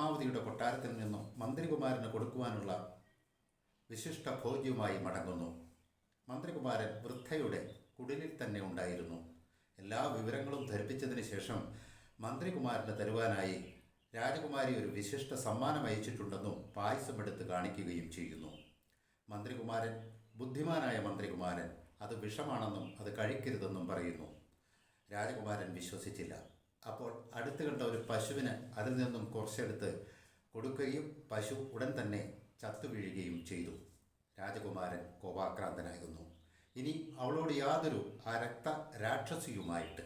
പത്മാവതിയുടെ കൊട്ടാരത്തിൽ നിന്നും മന്ത്രികുമാരന് കൊടുക്കുവാനുള്ള വിശിഷ്ട ഭോജ്യവുമായി മടങ്ങുന്നു. മന്ത്രികുമാരൻ വൃദ്ധയുടെ കുടിലിൽ തന്നെ ഉണ്ടായിരുന്നു. എല്ലാ വിവരങ്ങളും ധരിപ്പിച്ചതിന് ശേഷം മന്ത്രികുമാരന് തരുവാനായി രാജകുമാരി ഒരു വിശിഷ്ട സമ്മാനം അയച്ചിട്ടുണ്ടെന്നും പായസമെടുത്ത് കാണിക്കുകയും ചെയ്യുന്നു. മന്ത്രികുമാരൻ ബുദ്ധിമാനായ മന്ത്രികുമാരൻ അത് വിഷമാണെന്നും അത് കഴിക്കരുതെന്നും പറയുന്നു. രാജകുമാരൻ വിശ്വസിച്ചില്ല. അപ്പോൾ അടുത്ത് കണ്ട ഒരു പശുവിന് അതിൽ നിന്നും കുറച്ചെടുത്ത് കൊടുക്കുകയും പശു ഉടൻ തന്നെ ചത്തുവീഴുകയും ചെയ്തു. രാജകുമാരൻ കോപാക്രാന്തനായിരുന്നു. ഇനി അവളോട് യാതൊരു ആ രക്ത രാക്ഷസിയുമായിട്ട്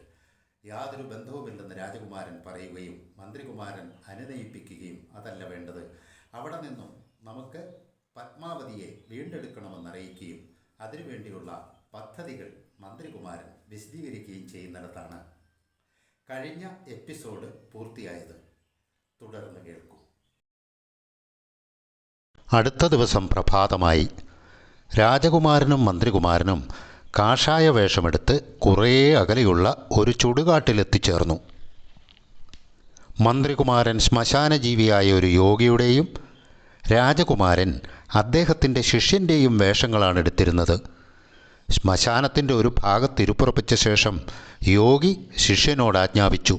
യാതൊരു ബന്ധവുമില്ലെന്ന് രാജകുമാരൻ പറയുകയും മന്ത്രികുമാരൻ അനുനയിപ്പിക്കുകയും അതല്ല വേണ്ടത്. അവിടെ നിന്നും നമുക്ക് പത്മാവതിയെ വീണ്ടെടുക്കണമെന്ന് അറിയിക്കുകയും അതിനുവേണ്ടിയുള്ള പദ്ധതികൾ മന്ത്രികുമാരൻ വിശദീകരിക്കുകയും ചെയ്യുന്നിടത്താണ് കഴിഞ്ഞ എപ്പിസോഡ് പൂർത്തിയായത്. തുടർന്ന് കേൾക്കൂ. അടുത്ത ദിവസം പ്രഭാതമായി രാജകുമാരനും മന്ത്രികുമാരനും കാഷായ വേഷമെടുത്ത് കുറേ അകലെയുള്ള ഒരു ചുടുകാട്ടിലെത്തിച്ചേർന്നു. മന്ത്രികുമാരൻ ശ്മശാനജീവിയായ ഒരു യോഗിയുടെയും രാജകുമാരൻ അദ്ദേഹത്തിന്റെ ശിഷ്യന്റെയും വേഷങ്ങളാണ് എടുത്തിരുന്നത് ശ്മശാനത്തിന്റെ ഒരു ഭാഗത്ത് ഇരുപ്പുറപ്പിച്ച ശേഷം യോഗി ശിഷ്യനോട് ആജ്ഞാപിച്ചു.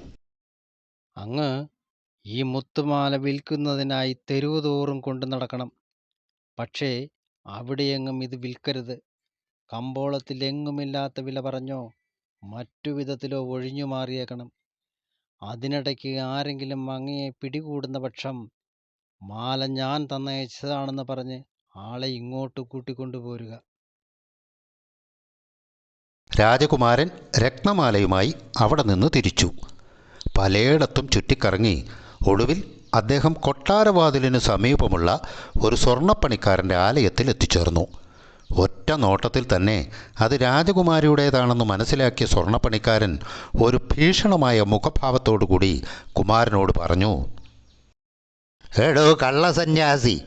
അങ്ങ് ഈ മുത്തുമാല വിൽക്കുന്നതിനായി തെരുവ് തോറും കൊണ്ടു നടക്കണം. പക്ഷേ അവിടെയെങ്ങും ഇത് വിൽക്കരുത്. കമ്പോളത്തിൽ എങ്ങുമില്ലാത്ത വില പറഞ്ഞോ മറ്റു വിധത്തിലോ ഒഴിഞ്ഞു മാറിയേക്കണം. അതിനിടയ്ക്ക് ആരെങ്കിലും അങ്ങയെ പിടികൂടുന്ന പക്ഷം മാല ഞാൻ തന്നയച്ചതാണെന്ന് പറഞ്ഞ് ആളെ ഇങ്ങോട്ട് കൂട്ടിക്കൊണ്ടുപോരുക. രാജകുമാരൻ രത്നമാലയുമായി അവിടെ നിന്ന് തിരിച്ചു. പലയിടത്തും ചുറ്റിക്കറങ്ങി ഒടുവിൽ അദ്ദേഹം കൊട്ടാരവാതിലിന് സമീപമുള്ള ഒരു സ്വർണപ്പണിക്കാരന്റെ ആലയത്തിൽ എത്തിച്ചേർന്നു. ഒറ്റ നോട്ടത്തിൽ തന്നെ അത് രാജകുമാരിയുടേതാണെന്ന് മനസ്സിലാക്കിയ സ്വർണപ്പണിക്കാരൻ ഒരു ഭീഷണമായ മുഖഭാവത്തോടുകൂടി കുമാരനോട് പറഞ്ഞു എടോ കള്ളസന്യാസി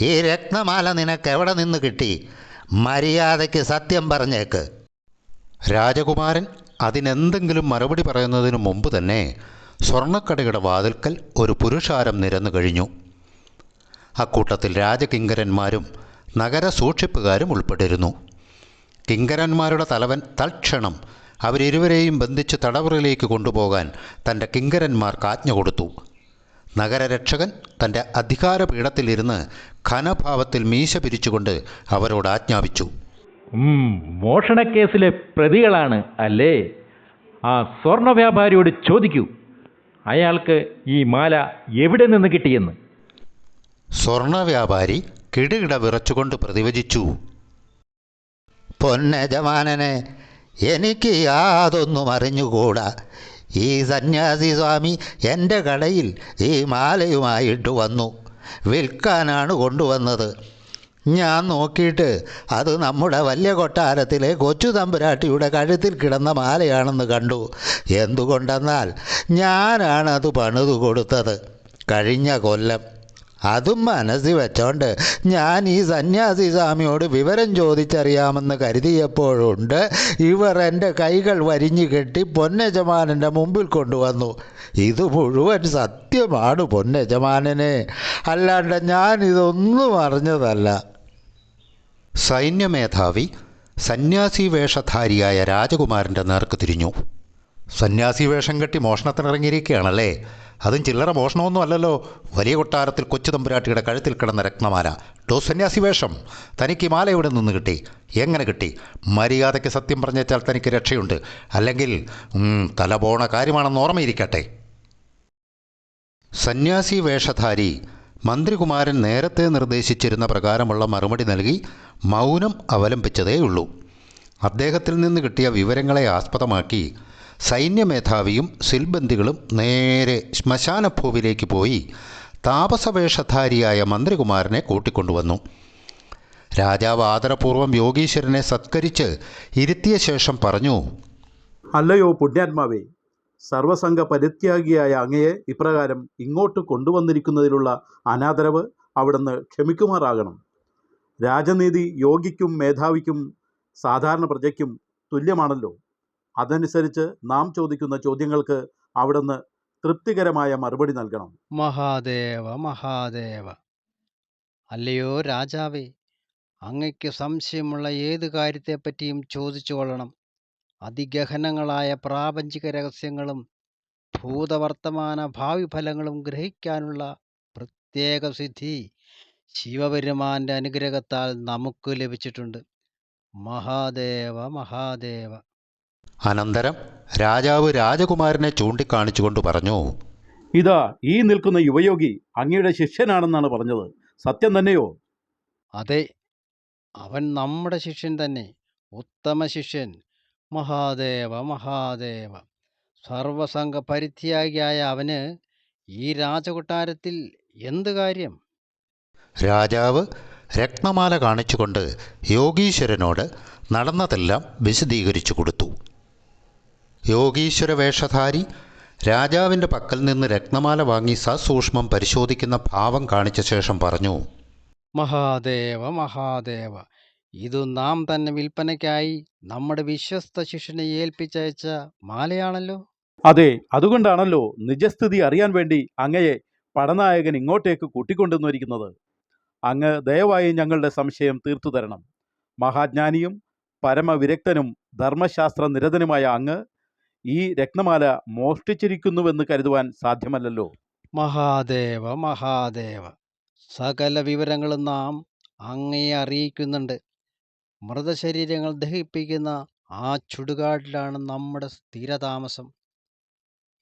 ഈ രത്നമാല നിനക്ക് എവിടെ നിന്ന് കിട്ടി? മര്യാദയ്ക്ക് സത്യം പറഞ്ഞേക്ക്. രാജകുമാരൻ അതിനെന്തെങ്കിലും മറുപടി പറയുന്നതിനു മുമ്പ് തന്നെ സ്വർണക്കടയുടെ വാതിൽക്കൽ ഒരു പുരുഷാരം നിരന്നു കഴിഞ്ഞു. അക്കൂട്ടത്തിൽ രാജകിങ്കരന്മാരും നഗര സൂക്ഷിപ്പുകാരും ഉൾപ്പെട്ടിരുന്നു. കിങ്കരന്മാരുടെ തലവൻ തൽക്ഷണം അവരിരുവരെയും ബന്ധിച്ച് തടവറയിലേക്ക് കൊണ്ടുപോകാൻ തന്റെ കിങ്കരന്മാർക്ക് ആജ്ഞ കൊടുത്തു. നഗരരക്ഷകൻ തന്റെ അധികാരപീഠത്തിലിരുന്ന് ഖനഭാവത്തിൽ മീശ പിരിച്ചുകൊണ്ട് അവരോട് ആജ്ഞാപിച്ചു. മോഷണക്കേസിലെ പ്രതികളാണ് അല്ലേ? ആ സ്വർണ വ്യാപാരിയോട് ചോദിക്കൂ. അയാൾക്ക് ഈ മാല എവിടെ നിന്ന് കിട്ടിയെന്ന്? സ്വർണ വ്യാപാരി കിടുകിട വിറച്ചുകൊണ്ട് പ്രതിവചിച്ചു. പൊന്നജമാനനെ എനിക്ക് യാതൊന്നും അറിഞ്ഞുകൂടാ. ഈ സന്യാസി സ്വാമി എന്റെ കടയിൽ ഈ മാലയുമായിട്ട് വന്നു. വിൽക്കാനാണ് കൊണ്ടുവന്നത്. ഞാൻ നോക്കിയിട്ട് അത് നമ്മുടെ വലിയ കൊട്ടാരത്തിലെ കൊച്ചു തമ്പുരാട്ടിയുടെ കഴുത്തിൽ കിടന്ന മാലയാണെന്ന് കണ്ടു. എന്തുകൊണ്ടെന്നാൽ ഞാനാണ് അത് പണിതു കൊടുത്തത്. കഴിഞ്ഞ കൊല്ലം. അതും മനസ്സിൽ വെച്ചോണ്ട് ഞാൻ ഈ സന്യാസി സ്വാമിയോട് വിവരം ചോദിച്ചറിയാമെന്ന് കരുതിയപ്പോഴുണ്ട് ഇവർ എന്റെ കൈകൾ വരിഞ്ഞു കെട്ടി പൊന്നജമാനന്റെ മുമ്പിൽ കൊണ്ടുവന്നു. ഇത് മുഴുവൻ സത്യമാണ് പൊന്നജമാനനെ. അല്ലാണ്ട് ഞാൻ ഇതൊന്നും അറിഞ്ഞതല്ല. സൈന്യമേധാവി സന്യാസി വേഷധാരിയായ രാജകുമാരന്റെ നേർക്ക് തിരിഞ്ഞു. സന്യാസി വേഷം കെട്ടി മോഷണത്തിനിറങ്ങിയിരിക്കുകയാണല്ലേ? അതും ചില്ലറ മോഷണമൊന്നും അല്ലല്ലോ. വലിയ കൊട്ടാരത്തിൽ കൊച്ചു തമ്പുരാട്ടിയുടെ കഴുത്തിൽ കിടന്ന രക്തമാല ടോ സന്യാസി വേഷം തനിക്ക് മാല എവിടെ നിന്ന് കിട്ടി? എങ്ങനെ കിട്ടി? മര്യാദയ്ക്ക് സത്യം പറഞ്ഞേച്ചാൽ തനിക്ക് രക്ഷയുണ്ട്. അല്ലെങ്കിൽ തല പോണ കാര്യമാണെന്ന് ഓർമ്മയിരിക്കട്ടെ. സന്യാസി വേഷധാരി മന്ത്രികുമാരൻ നേരത്തെ നിർദ്ദേശിച്ചിരുന്ന പ്രകാരമുള്ള മറുപടി നൽകി മൗനം അവലംബിച്ചതേയുള്ളൂ. അദ്ദേഹത്തിൽ നിന്ന് കിട്ടിയ വിവരങ്ങളെ ആസ്പദമാക്കി സൈന്യമേധാവിയും സിൽബന്ദികളും നേരെ ശ്മശാനഭൂവിലേക്ക് പോയി താപസവേഷധാരിയായ മന്ത്രികുമാരനെ കൂട്ടിക്കൊണ്ടുവന്നു. രാജാവ് ആദരപൂർവം യോഗീശ്വരനെ സത്കരിച്ച് ഇരുത്തിയ ശേഷം പറഞ്ഞു അല്ലയോ പുണ്യാത്മാവേ സർവസംഘ പരിത്യാഗിയായ അങ്ങയെ ഇപ്രകാരം ഇങ്ങോട്ട് കൊണ്ടുവന്നിരിക്കുന്നതിലുള്ള അനാദരവ് അവിടുന്ന് ക്ഷമിക്കുമാറാകണം. രാജനീതി യോഗിക്കും മേധാവിക്കും സാധാരണ പ്രജയ്ക്കും തുല്യമാണല്ലോ. അതനുസരിച്ച് നാം ചോദിക്കുന്ന ചോദ്യങ്ങൾക്ക് അവിടുന്ന് തൃപ്തികരമായ മറുപടി നൽകണം. മഹാദേവ മഹാദേവ. അല്ലയോ രാജാവേ അങ്ങയ്ക്ക് സംശയമുള്ള ഏത് കാര്യത്തെപ്പറ്റിയും ചോദിച്ചു കൊള്ളണം അതിഗഹനങ്ങളായ പ്രാപഞ്ചിക രഹസ്യങ്ങളും ഭൂതവർത്തമാന ഭാവി ഫലങ്ങളും ഗ്രഹിക്കാനുള്ള പ്രത്യേക സിദ്ധി ശിവപെരുമാന്റെ അനുഗ്രഹത്താൽ നമുക്ക് ലഭിച്ചിട്ടുണ്ട്. മഹാദേവ മഹാദേവ. അനന്തരം രാജാവ് രാജകുമാരനെ ചൂണ്ടിക്കാണിച്ചുകൊണ്ട് പറഞ്ഞു ഇതാ ഈ നിൽക്കുന്ന യുവയോഗി അങ്ങയുടെ ശിഷ്യനാണെന്നാണ് പറഞ്ഞത്. സത്യം തന്നെയോ? അതെ അവൻ നമ്മുടെ ശിഷ്യൻ തന്നെ. ഉത്തമ ശിഷ്യൻ. മഹാദേവ മഹാദേവ. സർവസംഘ പരിത്യാഗിയായ അവന് ഈ രാജകൊട്ടാരത്തിൽ എന്ത് കാര്യം? രാജാവ് രത്നമാല കാണിച്ചുകൊണ്ട് യോഗീശ്വരനോട് നടന്നതെല്ലാം വിശദീകരിച്ചു കൊടുത്തു. യോഗീശ്വര വേഷധാരി രാജാവിന്റെ പക്കൽ നിന്ന് രത്നമാല വാങ്ങി സസൂക്ഷ്മം പരിശോധിക്കുന്ന ഭാവം കാണിച്ച ശേഷം പറഞ്ഞു. മഹാദേവ മഹാദേവ. ഇത് നാം തന്നെ വിൽപ്പനയ്ക്കായി നമ്മുടെ വിശ്വസ്ത ശിഷ്യനെ ഏൽപ്പിച്ചയച്ച മാലയാണല്ലോ. അതെ അതുകൊണ്ടാണല്ലോ നിജസ്ഥിതി അറിയാൻ വേണ്ടി അങ്ങയെ പടനായകൻ ഇങ്ങോട്ടേക്ക് കൂട്ടിക്കൊണ്ടുവന്നിരിക്കുന്നത്. അങ്ങ് ദയവായി ഞങ്ങളുടെ സംശയം തീർത്തു തരണം. മഹാജ്ഞാനിയും പരമവിരക്തനും ധർമ്മശാസ്ത്ര നിരതനുമായ അങ്ങ് ഈ രത്നമാല മോഷ്ടിച്ചിരിക്കുന്നുവെന്ന് കരുതുവാൻ സാധ്യമല്ലല്ലോ. മഹാദേവ മഹാദേവ. സകല വിവരങ്ങളും നാം അങ്ങയെ അറിയിക്കുന്നുണ്ട്. മൃതശരീരങ്ങൾ ദഹിപ്പിക്കുന്ന ആ ചുടുകാട്ടിലാണ് നമ്മുടെ സ്ഥിരതാമസം.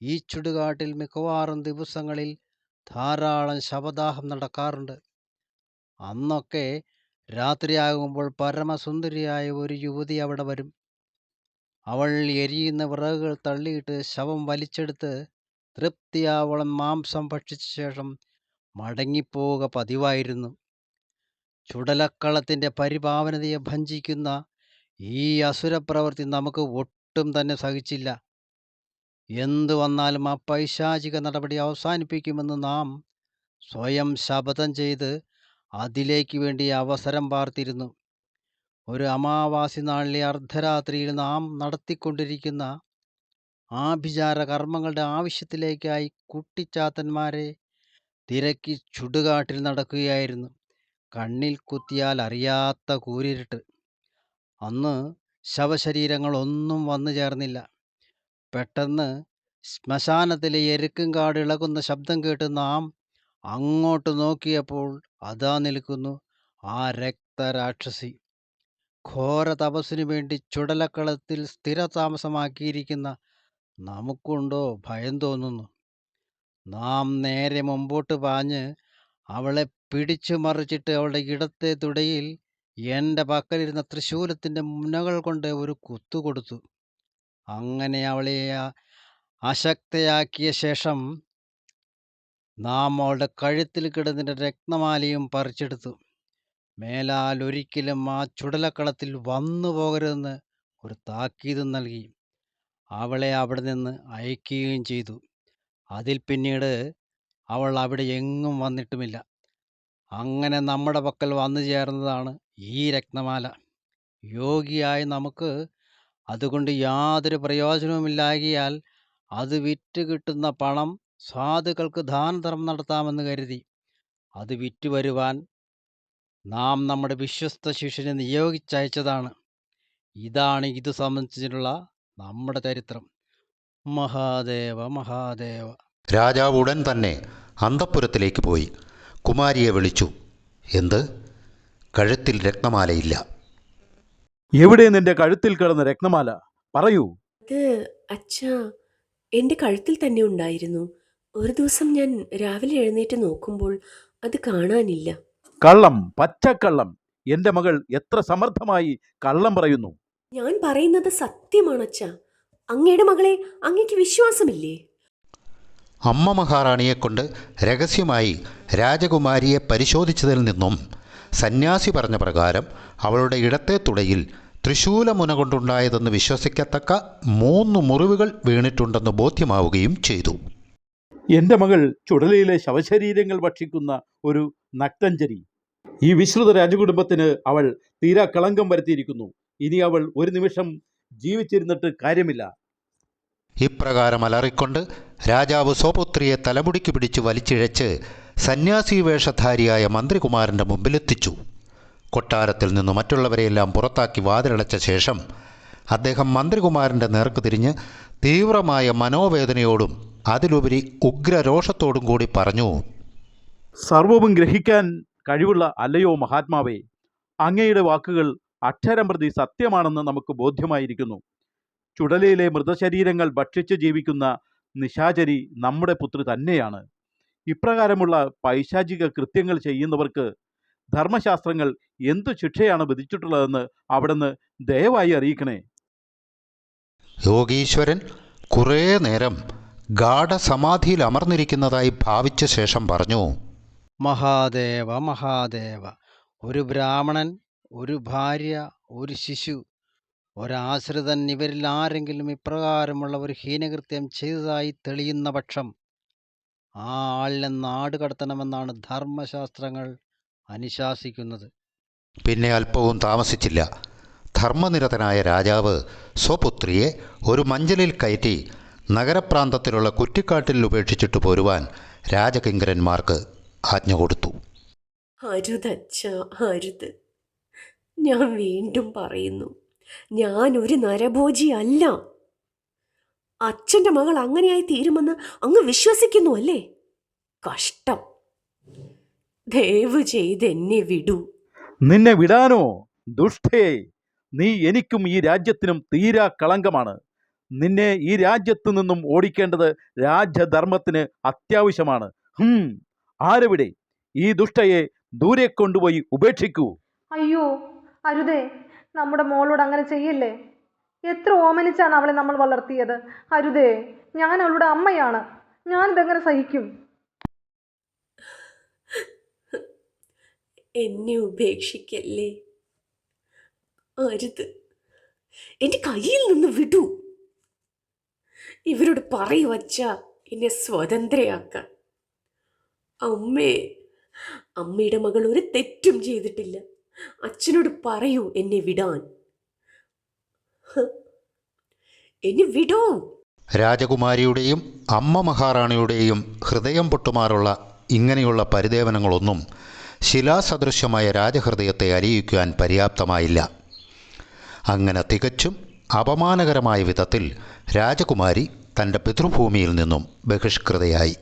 ഈ ചുടുകാട്ടിൽ മിക്കവാറും ദിവസങ്ങളിൽ ധാരാളം ശവദാഹം നടക്കാറുണ്ട്. അന്നൊക്കെ രാത്രിയാകുമ്പോൾ പരമസുന്ദരിയായ ഒരു യുവതി അവിടെ വരും. അവൾ എരിയുന്ന വിറകുകൾ തള്ളിയിട്ട് ശവം വലിച്ചെടുത്ത് തൃപ്തിയാവളം മാംസം ഭക്ഷിച്ച ശേഷം മടങ്ങിപ്പോവുക പതിവായിരുന്നു. ചുടലക്കളത്തിന്റെ പരിപാവനതയെ ഭഞ്ചിക്കുന്ന ഈ അസുരപ്രവൃത്തി നമുക്ക് ഒട്ടും തന്നെ സഹിച്ചില്ല. എന്തു വന്നാലും ആ പൈശാചിക നടപടി അവസാനിപ്പിക്കുമെന്ന് നാം സ്വയം ശപഥം ചെയ്ത് അതിലേക്ക് വേണ്ടി അവസരം പാർത്തിരുന്നു. ഒരു അമാവാസി നാളിലെ അർദ്ധരാത്രിയിൽ നാം നടത്തിക്കൊണ്ടിരിക്കുന്ന ആഭിചാര കർമ്മങ്ങളുടെ ആവശ്യത്തിലേക്കായി കുട്ടിച്ചാത്തന്മാരെ തിരക്കി ചുടുകാട്ടിൽ നടക്കുകയായിരുന്നു. കണ്ണിൽ കുത്തിയാൽ അറിയാത്ത കൂരിരുട്ട്. അന്ന് ശവശരീരങ്ങളൊന്നും വന്നു ചേർന്നില്ല. പെട്ടെന്ന് ശ്മശാനത്തിലെ എരുക്കും കാട് ഇളകുന്ന ശബ്ദം കേട്ട് നാം അങ്ങോട്ട് നോക്കിയപ്പോൾ അതാ നിൽക്കുന്നു ആ രക്തരാക്ഷസി. ഘോര തപസ്സിനു വേണ്ടി ചുടലക്കളത്തിൽ സ്ഥിരതാമസമാക്കിയിരിക്കുന്ന നമുക്കുണ്ടോ ഭയം തോന്നുന്നു. നാം നേരെ മുമ്പോട്ട് പാഞ്ഞ് അവളെ പിടിച്ചു മറിച്ചിട്ട് അവളുടെ ഇടത്തെ തുടയിൽ എന്റെ പക്കലിരുന്ന തൃശൂലത്തിന്റെ മുനകൾ കൊണ്ട് ഒരു കുത്തു കൊടുത്തു. അങ്ങനെ അവളെ അശക്തയാക്കിയ ശേഷം നാം അവളുടെ കഴുത്തിൽ കിടന്നിട്ട് രക്തമാലയും പറിച്ചെടുത്തു. മേലാൽ ഒരിക്കലും ആ ചുടലക്കളത്തിൽ വന്നു പോകരുതെന്ന് ഒരു താക്കീത് നൽകി. അവളെ അവിടെ നിന്ന് അയക്കുകയും ചെയ്തു. അതിൽ പിന്നീട് അവൾ അവിടെ എങ്ങും വന്നിട്ടുമില്ല. അങ്ങനെ നമ്മുടെ പക്കൽ വന്നു ചേർന്നതാണ് ഈ രത്നമാല യോഗിയായ നമുക്ക് അതുകൊണ്ട് യാതൊരു പ്രയോജനവുമില്ലാകിയാൽ അത് വിറ്റ് കിട്ടുന്ന പണം സാധുക്കൾക്ക് ദാനധർമ്മം നടത്താമെന്ന് കരുതി. അത് വിറ്റ് വരുവാൻ നാം നമ്മുടെ വിശ്വസ്ത ശിഷ്യനെ നിയോഗിച്ചയച്ചതാണ്. ഇതാണ് ഇത് സംബന്ധിച്ചിട്ടുള്ള നമ്മുടെ ചരിത്രം. മഹാദേവ മഹാദേവ. രാജാവ് ഉടൻ തന്നെ അന്തപ്പുരത്തിലേക്ക് പോയി. കുമാരിയെ വിളിച്ചു. എന്ത്? കഴുത്തിൽ രക്തമാലയില്ല എവിടെ നിന്റെ കഴുത്തിൽ കിടന്ന രക്തമാല പറയൂ. അത് അച്ഛാ എന്റെ കഴുത്തിൽ തന്നെ ഉണ്ടായിരുന്നു. ഒരു ദിവസം ഞാൻ രാവിലെ എഴുന്നേറ്റ് നോക്കുമ്പോൾ അത് കാണാനില്ല. കള്ളം പച്ചക്കള്ളം. എന്റെ മകൾ എത്ര സമർത്ഥമായി കള്ളം പറയുന്നു. ഞാൻ പറയുന്നത് സത്യമാണ് അച്ഛാ. അങ്ങയുടെ മകളെ അങ്ങയ്ക്ക് വിശ്വാസമില്ലേ? അമ്മ മഹാറാണിയെക്കൊണ്ട് രഹസ്യമായി രാജകുമാരിയെ പരിശോധിച്ചതിൽ നിന്നും സന്യാസി പറഞ്ഞ പ്രകാരം അവളുടെ ഇടത്തെ തുടയിൽ ത്രിശൂലമുന കൊണ്ടുണ്ടായതെന്ന് വിശ്വസിക്കത്തക്ക മൂന്ന് മുറിവുകൾ വീണിട്ടുണ്ടെന്ന് ബോധ്യമാവുകയും ചെയ്തു. എന്റെ മകൾ ചുടലയിലെ ശവശരീരങ്ങൾ ഭക്ഷിക്കുന്ന ഒരു നക്തഞ്ചരി. ഈ വിശ്രുത രാജകുടുംബത്തിന് അവൾ തീരാ കളങ്കം വരുത്തിയിരിക്കുന്നു. ഇനി അവൾ ഒരു നിമിഷം ജീവിച്ചിരുന്നിട്ട് കാര്യമില്ല. ഇപ്രകാരം അലറിക്കൊണ്ട് രാജാവ് സ്വപുത്രിയെ തലമുടിക്ക് പിടിച്ച് വലിച്ചിഴച്ച് സന്യാസി വേഷധാരിയായ മന്ത്രികുമാരന്റെ മുമ്പിലെത്തിച്ചു. കൊട്ടാരത്തിൽ നിന്ന് മറ്റുള്ളവരെയെല്ലാം പുറത്താക്കി വാതിലടച്ച ശേഷം അദ്ദേഹം മന്ത്രികുമാരന്റെ നേർക്ക് തിരിഞ്ഞ് തീവ്രമായ മനോവേദനയോടും അതിലുപരി ഉഗ്രരോഷത്തോടും കൂടി പറഞ്ഞു സർവവും ഗ്രഹിക്കാൻ കഴിവുള്ള അല്ലയോ മഹാത്മാവേ അങ്ങയുടെ വാക്കുകൾ അക്ഷരം പ്രതി സത്യമാണെന്ന് നമുക്ക് ബോധ്യമായിരിക്കുന്നു. ചുടലയിലെ മൃതശരീരങ്ങൾ ഭക്ഷിച്ച് ജീവിക്കുന്ന നിശാചരി നമ്മുടെ പുത്രി തന്നെയാണ്. ഇപ്രകാരമുള്ള പൈശാചിക കൃത്യങ്ങൾ ചെയ്യുന്നവർക്ക് ധർമ്മശാസ്ത്രങ്ങൾ എന്തു ശിക്ഷയാണ് വിധിച്ചിട്ടുള്ളതെന്ന് അവിടുന്ന് ദയവായി അറിയിക്കണേ. യോഗീശ്വരൻ കുറേ നേരം ഗാഠസമാധിയിൽ അമർന്നിരിക്കുന്നതായി ഭാവിച്ച ശേഷം പറഞ്ഞു. മഹാദേവ മഹാദേവ ഒരു ബ്രാഹ്മണൻ ഒരു ഭാര്യ ഒരു ശിശു ഒരാശ്രിതൻ ഇവരിൽ ആരെങ്കിലും ഇപ്രകാരമുള്ള ഒരു ഹീനകൃത്യം ചെയ്തതായി തെളിയുന്ന പക്ഷം ആ ആളിനെ നാട് കടത്തണമെന്നാണ് ധർമ്മശാസ്ത്രങ്ങൾ അനുശാസിക്കുന്നത്. പിന്നെ അല്പവും താമസിച്ചില്ല. ധർമ്മനിരതനായ രാജാവ് സ്വപുത്രിയെ ഒരു മഞ്ചലിൽ കയറ്റി നഗരപ്രാന്തത്തിലുള്ള കുറ്റിക്കാട്ടിൽ ഉപേക്ഷിച്ചിട്ട് പോരുവാൻ രാജകിങ്കരന്മാർക്ക് ആജ്ഞ കൊടുത്തു. അരുതച്ഛ അരുത്. ഞാൻ വീണ്ടും പറയുന്നു. ഞാൻ ഒരു നരഭോജി അല്ല അച്ഛന്റെ മകൾ അങ്ങനെയായി തീരുമെന്ന് അങ്ങ് വിശ്വസിക്കുന്നു അല്ലേ? കഷ്ടം. ദയവ് ചെയ്ത് എന്നെ വിടൂ. നിന്നെ വിടാനോ? ദുഷ്ടേ നീ എനിക്കും ഈ രാജ്യത്തിനും തീരാ കളങ്കമാണ്. നിന്നെ ഈ രാജ്യത്തു നിന്നും ഓടിക്കേണ്ടത് രാജ്യധർമ്മത്തിന് അത്യാവശ്യമാണ്. ഹും ആരവിടെ? ഈ ദുഷ്ടയെ ദൂരെ കൊണ്ടുപോയി ഉപേക്ഷിക്കൂ. അയ്യോ അരുതേ നമ്മുടെ മോളോട് അങ്ങനെ ചെയ്യില്ലേ? എത്ര ഓമനിച്ചാണ് അവളെ നമ്മൾ വളർത്തിയത്? അരുതേ ഞാൻ അവളുടെ അമ്മയാണ്. ഞാനിതെങ്ങനെ സഹിക്കും? എന്നെ ഉപേക്ഷിക്കല്ലേ? അരുത് എന്റെ കയ്യിൽ നിന്ന് വിടൂ. ഇവരോട് പറയൂ വച്ച എന്നെ സ്വതന്ത്രയാക്കാൻ അമ്മേ അമ്മയുടെ മകൾ ഒരു തെറ്റും ചെയ്തിട്ടില്ല. അച്ഛനോട് പറയൂ എന്നെ വിടാൻ. എന്നെ വിടൂ. രാജകുമാരിയുടെയും അമ്മ മഹാറാണിയുടെയും ഹൃദയം പൊട്ടുമാറുള്ള ഇങ്ങനെയുള്ള പരിദേവനങ്ങളൊന്നും ശിലാസദൃശ്യമായ രാജഹൃദയത്തെ അലിയിക്കുവാൻ പര്യാപ്തമായില്ല. അങ്ങനെ തികച്ചും അപമാനകരമായ വിധത്തിൽ രാജകുമാരി തന്റെ പിതൃഭൂമിയിൽ നിന്നും ബഹിഷ്കൃതയായി.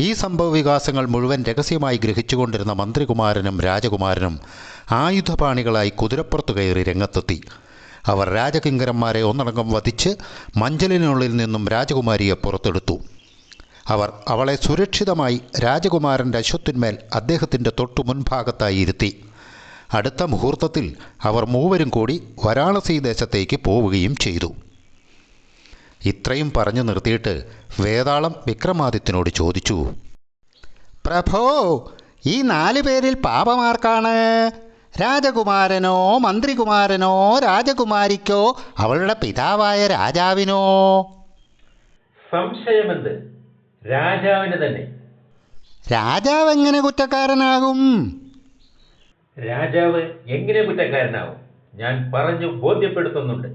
ഈ സംഭവവികാസങ്ങൾ മുഴുവൻ രഹസ്യമായി ഗ്രഹിച്ചുകൊണ്ടിരുന്ന മന്ത്രികുമാരനും രാജകുമാരനും ആയുധപാണികളായി കുതിരപ്പുറത്തു കയറി രംഗത്തെത്തി. അവർ രാജകിങ്കരന്മാരെ ഒന്നടങ്കം വധിച്ച് മഞ്ചലിനുള്ളിൽ നിന്നും രാജകുമാരിയെ പുറത്തെടുത്തു. അവർ അവളെ സുരക്ഷിതമായി രാജകുമാരന്റെ അശ്വത്തിന്മേൽ അദ്ദേഹത്തിന്റെ തൊട്ടു മുൻഭാഗത്തായി ഇരുത്തി. അടുത്ത മുഹൂർത്തത്തിൽ അവർ മൂവരും കൂടി വരാണസി ദേശത്തേക്ക് പോവുകയും ചെയ്തു. ഇത്രയും പറഞ്ഞു നിർത്തിയിട്ട് വേതാളം വിക്രമാദിത്യനോട് ചോദിച്ചു പ്രഭോ ഈ നാല് പേരിൽ പാപമാർക്കാണ്? രാജകുമാരനോ മന്ത്രികുമാരനോ രാജകുമാരിക്കോ അവളുടെ പിതാവായ രാജാവിനോ? സംശയമെന്ത്? രാജാവിന് തന്നെ. രാജാവ് എങ്ങനെ കുറ്റക്കാരനാകും? രാജാവ് എങ്ങനെ കുറ്റക്കാരനാകും? ഞാൻ പറഞ്ഞു ബോധ്യപ്പെടുത്തുന്നുണ്ട്.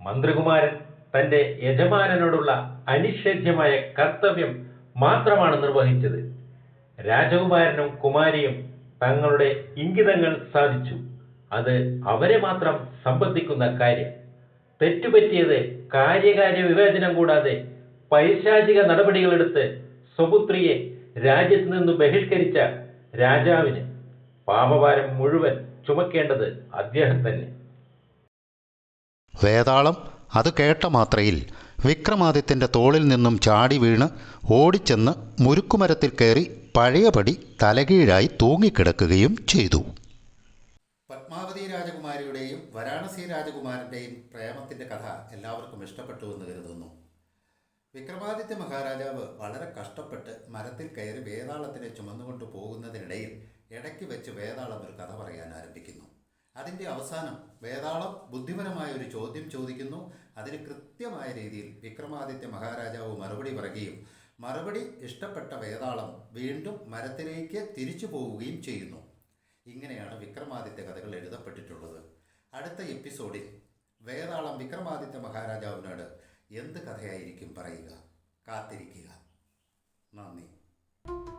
മന്ത്രികുമാരൻ തന്റെ യജമാനനോടുള്ള അനിഷേധ്യമായ കർത്തവ്യം മാത്രമാണ് നിർവഹിച്ചത്. രാജകുമാരനും കുമാരിയും തങ്ങളുടെ ഇംഗിതങ്ങൾ സാധിച്ചു. അത് അവരെ മാത്രം സംബന്ധിക്കുന്ന കാര്യം. തെറ്റുപറ്റിയത് കാര്യകാര്യ വിവേചനം കൂടാതെ പൈശാചിക നടപടികളെടുത്ത് സ്വപുത്രിയെ രാജ്യത്ത് നിന്ന് ബഹിഷ്കരിച്ച രാജാവിന് പാപഭാരം മുഴുവൻ ചുമക്കേണ്ടത് അദ്ദേഹം തന്നെ. വേതാളം അത് കേട്ട മാത്രയിൽ വിക്രമാദിത്യന്റെ തോളിൽ നിന്നും ചാടി വീണ് ഓടിച്ചെന്ന് മുരുക്കുമരത്തിൽ കയറി പഴയപടി തലകീഴായി തൂങ്ങിക്കിടക്കുകയും ചെയ്തു. പത്മാവതി രാജകുമാരിയുടെയും വരാണസി രാജകുമാരന്റെയും പ്രേമത്തിന്റെ കഥ എല്ലാവർക്കും ഇഷ്ടപ്പെട്ടു എന്ന് കരുതുന്നു. വിക്രമാദിത്യ മഹാരാജാവ് വളരെ കഷ്ടപ്പെട്ട് മരത്തിൽ കയറി വേതാളത്തിനെ ചുമന്നുകൊണ്ട് പോകുന്നതിനിടയിൽ ഇടയ്ക്ക് വെച്ച് വേതാളം ഒരു കഥ പറയാൻ ആരംഭിക്കുന്നു. അതിന്റെ അവസാനം വേതാളം ബുദ്ധിപരമായ ഒരു ചോദ്യം ചോദിക്കുന്നു. അതിന് കൃത്യമായ രീതിയിൽ വിക്രമാദിത്യ മഹാരാജാവ് മറുപടി പറയുകയും മറുപടി ഇഷ്ടപ്പെട്ട വേതാളം വീണ്ടും മരത്തിലേക്ക് തിരിച്ചു പോവുകയും ചെയ്യുന്നു. ഇങ്ങനെയാണ് വിക്രമാദിത്യ കഥകൾ എഴുതപ്പെട്ടിട്ടുള്ളത്. അടുത്ത എപ്പിസോഡിൽ വേതാളം വിക്രമാദിത്യ മഹാരാജാവിനോട് എന്ത് കഥയായിരിക്കും പറയുക? കാത്തിരിക്കുക. നന്ദി.